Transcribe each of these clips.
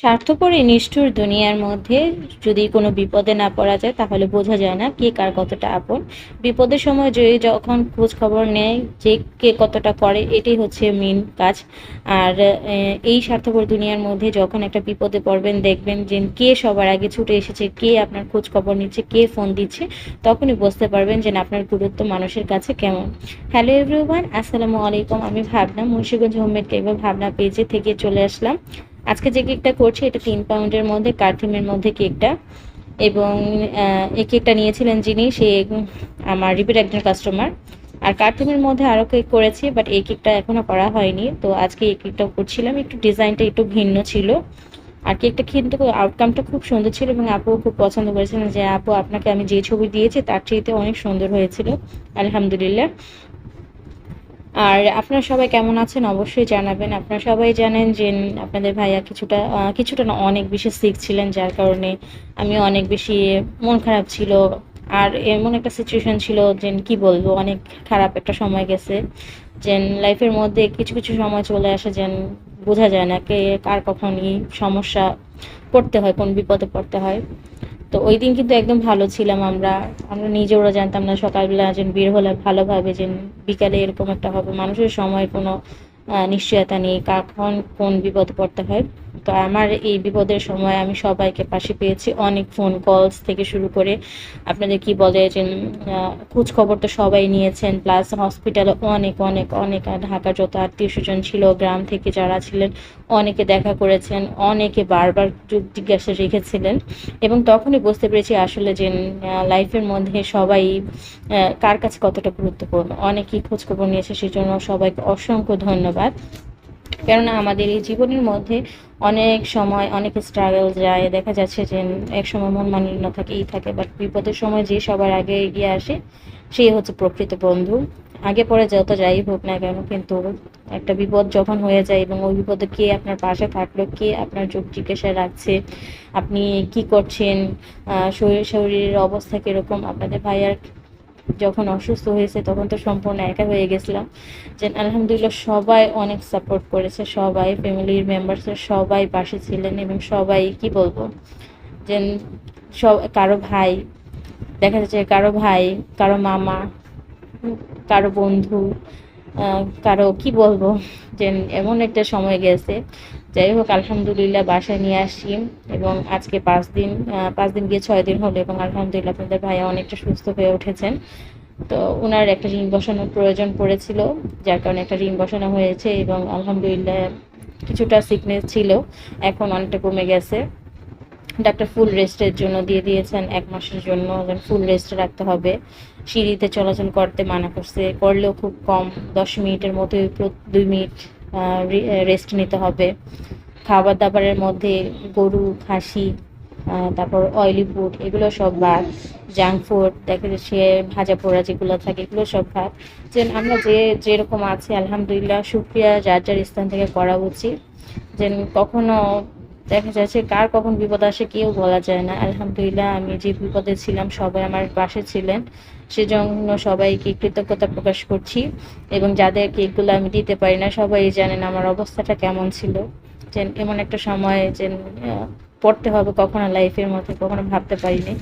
স্বার্থপর এই নিষ্ঠুর দুনিয়ার মধ্যে যদি কোনো বিপদে না পড়া যায়, তাহলে বোঝা যায় না কে কার কতটা আপন। বিপদের সময় যে যখন খোঁজ খবর নেয় যে কে কতটা করে, এটাই হচ্ছে মেন কাজ। আর এই স্বার্থপর দুনিয়ার মধ্যে যখন একটা বিপদে পড়বেন, দেখবেন যে কে সবার আগে ছুটে এসেছে, কে আপনার খোঁজ খবর নিচ্ছে, কে ফোন দিচ্ছে, তখনই বুঝতে পারবেন যে আপনার গুরুত্ব মানুষের কাছে কেমন। হ্যালো এভরিওয়ান, আসসালামু আলাইকুম। আমি ভাবনা, মুন্সিগঞ্জ হোমমেড বা ভাবনা পেজে থেকে চলে আসলাম। আজকে যে কেকটা করছি, এটা তিন পাউন্ডের মধ্যে কার্থিমের মধ্যে কেকটা। এবং এই কেকটা নিয়েছিলেন যিনি, সে আমার রিপিট একজন কাস্টমার। আর কার্থিমের মধ্যে আরও কেক করেছি, বাট এই কেকটা এখনও করা হয়নি। তো আজকে এই কেকটা করছিলাম। একটু ডিজাইনটা একটু ভিন্ন ছিল। আর কেকটা কিন্তু আউটকামটা খুব সুন্দর ছিল এবং আপুও খুব পছন্দ করেছিলেন যে, আপু, আপনাকে আমি যে ছবি দিয়েছি, তার চাইতে অনেক সুন্দর হয়েছিল। আলহামদুলিল্লাহ। আর আপনারা সবাই কেমন আছেন অবশ্যই জানাবেন। আপনারা সবাই জানেন যে আপনাদের ভাইয়া কিছুটা কিছুটা না অনেক বেশি সিক ছিলেন, যার কারণে আমি অনেক বেশি মন খারাপ ছিল। আর এমন একটা সিচুয়েশন ছিল যে কি বলব, অনেক খারাপ একটা সময় গেছে। যে লাইফের মধ্যে কিছু কিছু সময় চলে আসে যে বোঝা যায় না কে, কার কখন সমস্যা পড়তে হয়, কোন বিপদে পড়তে হয়। তো ওই দিন কিন্তু একদম ভালো ছিলাম আমরা। আমরা নিজেরা জানতাম না সকালবেলা যেন বের হলে ভালোভাবে যে বিকালে এরকম একটা হবে। মানুষের সময় কোনো নিশ্চয়তা নেই। কখন কোন বিপদে পড়তে হয়। তো আমার এই বিপদের সময় আমি সবাইকে পাশে পেয়েছি। অনেক ফোন কলস থেকে শুরু করে আপনাদের কি বলে যে আহ, খোঁজ খবর তো সবাই নিয়েছেন। প্লাস হসপিটালে অনেক অনেক অনেক ঢাকার যত আত্মীয় স্বজন ছিল গ্রাম থেকে যারা ছিলেন অনেকে দেখা করেছেন অনেকে বারবার জিজ্ঞাসা রেখেছিলেন। এবং তখনই বুঝতে পেরেছি আসলে যে লাইফের মধ্যে সবাই কার কাছে কতটা গুরুত্বপূর্ণ। অনেকেই খোঁজখবর নিয়েছে সেজন্য সবাইকে অসংখ্য ধন্যবাদ। কেননা আমাদের এই জীবনের মধ্যে অনেক সময় অনেক স্ট্রাগল যায়। দেখা যাচ্ছে যে এক সময় মন মানিন্য থাকে, এই থাকে বাট বিপদের সময় যে সবার আগে এগিয়ে আসে সেই হচ্ছে প্রকৃত বন্ধু। আগে পরে যত যাই হোক না কেন কিন্তু একটা বিপদ যখন হয়ে যায় এবং ওই বিপদে কে আপনার পাশে থাকল, কে আপনার যোগ জিজ্ঞাসা রাখছে, আপনি কি করছেন শরীর, শরীরের অবস্থা কীরকম, আপনাদের ভাইয়ার যখন অসুস্থ হয়েছে তখন তো সম্পূর্ণ একা হয়ে গেছিলাম। যে আলহামদুলিল্লাহ সবাই অনেক সাপোর্ট করেছে, সবাই ফ্যামিলির মেম্বার্সের সবাই পাশে ছিলেন এবং সবাই কি বলব? যে সব, কারও ভাই, দেখা যাচ্ছে কারও ভাই, কারও মামা, কারও বন্ধু কারও কি বলব? যে এমন একটা সময় গেছে। যাই হোক, আলহামদুলিল্লাহ বাসায় নিয়ে আসি এবং আজকে পাঁচ দিন পাঁচ দিন গিয়ে ছয় দিন হলো এবং আলহামদুলিল্লাহ আপনাদের ভাইয়া অনেকটা সুস্থ হয়ে উঠেছেন। তো ওনার একটা রিং বসানোর প্রয়োজন পড়েছিল, যার কারণে একটা রিং বসানো হয়েছে এবং আলহামদুলিল্লাহ কিছুটা সিকনেস ছিল, এখন অনেকটা কমে গেছে। ডাক্তার ফুল রেস্টের জন্য দিয়ে দিয়েছেন, এক মাসের জন্য ফুল রেস্টে রাখতে হবে। সিঁড়িতে চলাচল করতে মানা করছে, করলেও খুব কম, দশ মিনিটের মতো দুই মিনিট রেস্ট নিতে হবে। খাবার দাবারের মধ্যে গরু, খাসি তারপর অয়েলি ফুড এগুলো সব ভাত জাঙ্ক ফুড দেখা যাচ্ছে ভাজা পোড়া যেগুলো থাকে, এগুলো সব ভাত যে আমরা যে, যেরকম আছি, আলহামদুলিল্লাহ, শুক্রিয়া, যার যার স্থান থেকে করা উচিত। যে কখনো দেখা যাচ্ছে কার কখন বিপদ আসে কেউ বলা যায় না। আলহামদুলিল্লাহ, আমি যে বিপদে ছিলাম, সবাই আমার পাশে ছিলেন। সেজন্য সবাইকে কৃতজ্ঞতা প্রকাশ করছি এবং যাদেরকে এগুলো আমি দিতে পারি না, সবাই জানেন আমার অবস্থাটা কেমন ছিল। যে এমন একটা সময় যে পড়তে হবে কখনো লাইফের মধ্যে, কখনো ভাবতে পারিনি।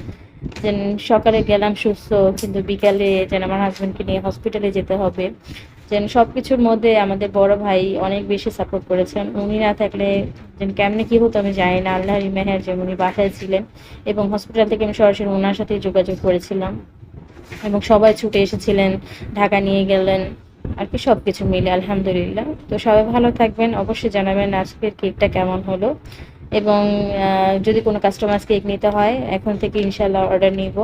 যে সকালে গেলাম সুস্থ, কিন্তু বিকালে যেন আমার হাজব্যান্ডকে নিয়ে হসপিটালে যেতে হবে। যেন সব কিছুর মধ্যে আমাদের বড় ভাই অনেক বেশি সাপোর্ট করেছেন। উনি না থাকলে যেন কেমনে কি হতো আমি জানি না। আল্লাহর মেহের যে উনি বাসায় ছিলেন এবং হসপিটাল থেকে আমি সরাসরি ওনার সাথে যোগাযোগ করেছিলাম এবং সবাই ছুটে এসেছিলেন, ঢাকা নিয়ে গেলেন, আর কি সব কিছু মিলে, আলহামদুলিল্লাহ। তো সবাই ভালো থাকবেন। অবশ্যই জানাবেন আজকের কেকটা কেমন হলো এবং যদি কোনো কাস্টমার কেক নিতে হয়, এখন থেকে ইনশাল্লাহ অর্ডার নিব।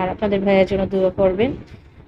আর আপনাদের ভাইয়ের জন্য দোয়া করবেন।